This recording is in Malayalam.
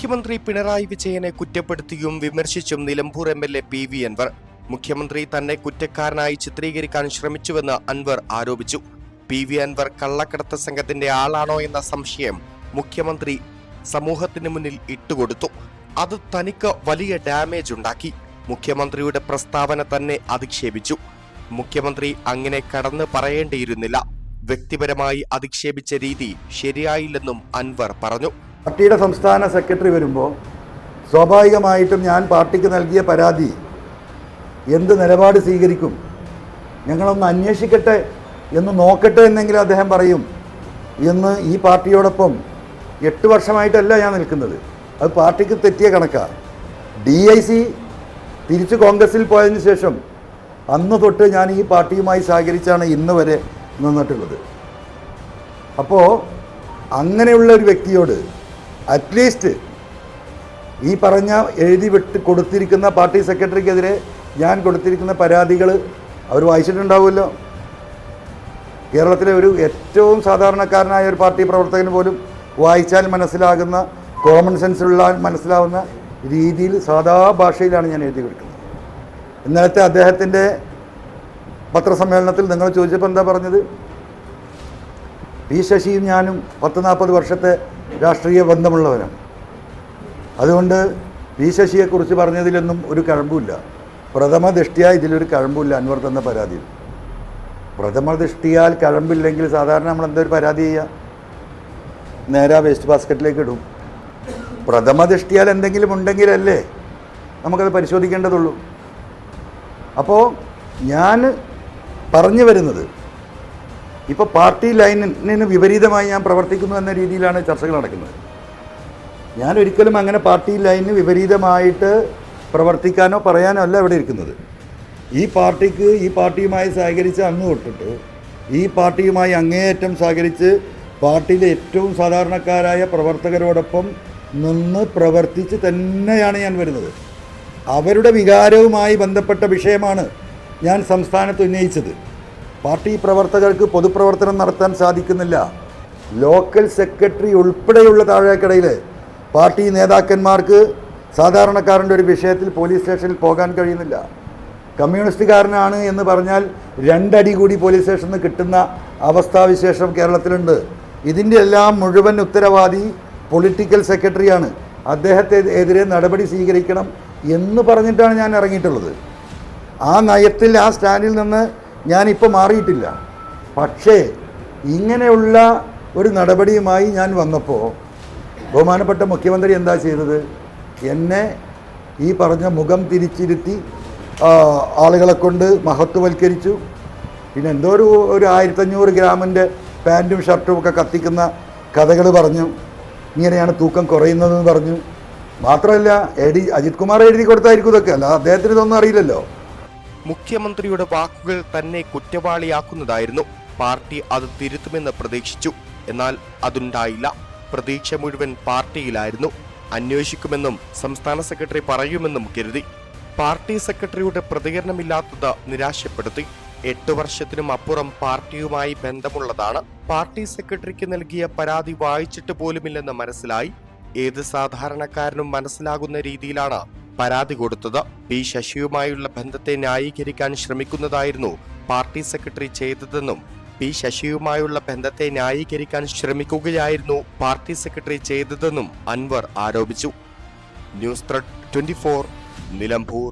മുഖ്യമന്ത്രി പിണറായി വിജയനെ കുറ്റപ്പെടുത്തിയും വിമർശിച്ചും Nilambur M L A P V Anvar. മുഖ്യമന്ത്രി തന്നെ കുറ്റക്കാരനായി ചിത്രീകരിക്കാൻ ശ്രമിച്ചുവെന്ന് അൻവർ ആരോപിച്ചു. പി വി അൻവർ കള്ളക്കടത്ത് സംഘത്തിന്റെ ആളാണോ എന്ന സംശയം മുഖ്യമന്ത്രി സമൂഹത്തിന് മുന്നിൽ ഇട്ടുകൊടുത്തു. അത് തനിക്ക് വലിയ ഡാമേജ് ഉണ്ടാക്കി. മുഖ്യമന്ത്രിയുടെ പ്രസ്താവന തന്നെ അധിക്ഷേപിച്ചു. മുഖ്യമന്ത്രി അങ്ങനെ കടന്നു പറയേണ്ടിയിരുന്നില്ല. വ്യക്തിപരമായി അധിക്ഷേപിച്ച രീതി ശരിയായില്ലെന്നും അൻവർ പറഞ്ഞു. പാർട്ടിയുടെ സംസ്ഥാന സെക്രട്ടറി വരുമ്പോൾ സ്വാഭാവികമായിട്ടും ഞാൻ പാർട്ടിക്ക് നൽകിയ പരാതി എന്ത് നിലപാട് സ്വീകരിക്കും? ഞങ്ങളൊന്ന് അന്വേഷിക്കട്ടെ എന്ന് നോക്കട്ടെ എന്നെങ്കിലും അദ്ദേഹം പറയും. എന്ന് ഈ പാർട്ടിയോടൊപ്പം എട്ട് വർഷമായിട്ടല്ല ഞാൻ നിൽക്കുന്നത്. അത് പാർട്ടിക്ക് തെറ്റിയ കണക്കാണ് ഡി ഐ സി തിരിച്ച് കോൺഗ്രസിൽ പോയതിന് ശേഷം അന്ന് തൊട്ട് ഞാൻ ഈ പാർട്ടിയുമായി സഹകരിച്ചാണ് ഇന്ന് വരെ നിന്നിട്ടുള്ളത്. അപ്പോൾ അങ്ങനെയുള്ള ഒരു വ്യക്തിയോട് അറ്റ്ലീസ്റ്റ് ഈ പറഞ്ഞ എഴുതി വിട്ട് കൊടുത്തിരിക്കുന്ന പാർട്ടി സെക്രട്ടറിക്കെതിരെ ഞാൻ കൊടുത്തിരിക്കുന്ന പരാതികൾ അവർ വായിച്ചിട്ടുണ്ടാവുമല്ലോ. കേരളത്തിലെ ഒരു ഏറ്റവും സാധാരണക്കാരനായ ഒരു പാർട്ടി പ്രവർത്തകന് പോലും വായിച്ചാൽ മനസ്സിലാകുന്ന കോമൺ സെൻസിലുള്ള മനസ്സിലാവുന്ന രീതിയിൽ സാധാ ഭാഷയിലാണ് ഞാൻ എഴുതി കൊടുക്കുന്നത്. ഇന്നലത്തെ അദ്ദേഹത്തിന്റെ പത്രസമ്മേളനത്തിൽ നിങ്ങൾ ചോദിച്ചപ്പോൾ എന്താ പറഞ്ഞത്? പി ശശിയും ഞാനും പത്ത് നാൽപ്പത് വർഷത്തെ രാഷ്ട്രീയ ബന്ധമുള്ളവരാണ്. അതുകൊണ്ട് പി ശശിയെക്കുറിച്ച് പറഞ്ഞതിലൊന്നും ഒരു കഴമ്പുമില്ല പ്രഥമ ദൃഷ്ടിയ ഇതിലൊരു കഴമ്പുമില്ല അൻവർ തന്ന പരാതിയിൽ. പ്രഥമ ദൃഷ്ടിയാൽ കഴമ്പില്ലെങ്കിൽ സാധാരണ നമ്മൾ എന്തോ ഒരു പരാതി ചെയ്യുക നേരെ വേസ്റ്റ് ബാസ്ക്കറ്റിലേക്ക് ഇടും. പ്രഥമ ദൃഷ്ടിയാൽ എന്തെങ്കിലും ഉണ്ടെങ്കിലല്ലേ നമുക്കത് പരിശോധിക്കേണ്ടതുള്ളൂ. അപ്പോൾ ഞാൻ പറഞ്ഞു വരുന്നത് ഇപ്പോൾ പാർട്ടി ലൈനിന് വിപരീതമായി ഞാൻ പ്രവർത്തിക്കുന്നു എന്ന രീതിയിലാണ് ചർച്ചകൾ നടക്കുന്നത്. ഞാൻ ഒരിക്കലും അങ്ങനെ പാർട്ടി ലൈനിന് വിപരീതമായിട്ട് പ്രവർത്തിക്കാനോ പറയാനോ അല്ല ഇവിടെ ഇരിക്കുന്നത്. ഈ പാർട്ടിക്ക് ഈ പാർട്ടിയുമായി സഹകരിച്ച് അന്ന് തൊട്ടിട്ട് ഈ പാർട്ടിയുമായി അങ്ങേയറ്റം സഹകരിച്ച് പാർട്ടിയിലെ ഏറ്റവും സാധാരണക്കാരായ പ്രവർത്തകരോടൊപ്പം നിന്ന് പ്രവർത്തിച്ച് തന്നെയാണ് ഞാൻ വരുന്നത്. അവരുടെ വികാരവുമായി ബന്ധപ്പെട്ട വിഷയമാണ് ഞാൻ സംസ്ഥാനത്ത് ഉന്നയിച്ചത്. പാർട്ടി പ്രവർത്തകർക്ക് പൊതുപ്രവർത്തനം നടത്താൻ സാധിക്കുന്നില്ല. ലോക്കൽ സെക്രട്ടറി ഉൾപ്പെടെയുള്ള താഴേക്കടയിൽ പാർട്ടി നേതാക്കന്മാർക്ക് സാധാരണക്കാരന്റെ ഒരു വിഷയത്തിൽ പോലീസ് സ്റ്റേഷനിൽ പോകാൻ കഴിയുന്നില്ല. കമ്മ്യൂണിസ്റ്റുകാരനാണ് എന്ന് പറഞ്ഞാൽ രണ്ടടി കൂടി പോലീസ് സ്റ്റേഷനിൽ നിന്ന് കിട്ടുന്ന അവസ്ഥാവിശേഷം കേരളത്തിലുണ്ട്. ഇതിന്റെ എല്ലാം മുഴുവൻ ഉത്തരവാദി പൊളിറ്റിക്കൽ സെക്രട്ടറിയാണ്. അദ്ദേഹത്തെ എതിരെ നടപടി സ്വീകരിക്കണം എന്ന് പറഞ്ഞിട്ടാണ് ഞാൻ ഇറങ്ങിയിട്ടുള്ളത്. ആ നയത്തിൽ ആ സ്റ്റാൻഡിൽ നിന്ന് ഞാനിപ്പോൾ മാറിയിട്ടില്ല. പക്ഷേ ഇങ്ങനെയുള്ള ഒരു നടപടിയുമായി ഞാൻ വന്നപ്പോൾ ബഹുമാനപ്പെട്ട മുഖ്യമന്ത്രി എന്താ ചെയ്തത്? എന്നെ ഈ പറഞ്ഞ മുഖം തിരിച്ചിരുത്തി ആളുകളെ കൊണ്ട് മഹത്വവൽക്കരിച്ചു. പിന്നെ എന്തോ ഒരു ഒരു ആയിരത്തഞ്ഞൂറ് ഗ്രാമിന്റെ പാന്റും ഷർട്ടും ഒക്കെ കത്തിക്കുന്ന കഥകൾ പറഞ്ഞു. ഇങ്ങനെയാണ് തൂക്കം കുറയുന്നതെന്ന് പറഞ്ഞു. മാത്രമല്ല എഴുതി അജിത് കുമാർ എഴുതി കൊടുത്തായിരിക്കും ഇതൊക്കെ. അല്ല അദ്ദേഹത്തിന് ഇതൊന്നും അറിയില്ലല്ലോ. മുഖ്യമന്ത്രിയുടെ വാക്കുകൾ തന്നെ കുറ്റവാളിയാക്കുന്നതായിരുന്നു. പാർട്ടി അത് തിരുത്തുമെന്ന് പ്രതീക്ഷിച്ചു. എന്നാൽ അതുണ്ടായില്ല. പ്രതീക്ഷ മുഴുവൻ പാർട്ടിയിലായിരുന്നു. അന്വേഷിക്കുമെന്നും സംസ്ഥാന സെക്രട്ടറി പറയുമെന്നും കരുതി. പാർട്ടി സെക്രട്ടറിയുടെ പ്രതികരണമില്ലാത്തത് നിരാശപ്പെടുത്തി. എട്ടു വർഷത്തിനും അപ്പുറം പാർട്ടിയുമായി ബന്ധമുള്ളതാണ്. പാർട്ടി സെക്രട്ടറിക്ക് നൽകിയ പരാതി വായിച്ചിട്ട് പോലുമില്ലെന്ന് മനസ്സിലായി. ഏത് സാധാരണക്കാരനും മനസ്സിലാകുന്ന രീതിയിലാണ് പരാതി കൊടുത്തത് പി ശശിയുമായുള്ള ബന്ധത്തെ ന്യായീകരിക്കാൻ ശ്രമിക്കുന്നതായിരുന്നു പാർട്ടി സെക്രട്ടറി ചെയ്തതെന്നും പി ശശിയുമായുള്ള ബന്ധത്തെ ന്യായീകരിക്കാൻ ശ്രമിക്കുകയായിരുന്നു പാർട്ടി സെക്രട്ടറി ചെയ്തതെന്നും അൻവർ ആരോപിച്ചു. News thread twenty Nilambur.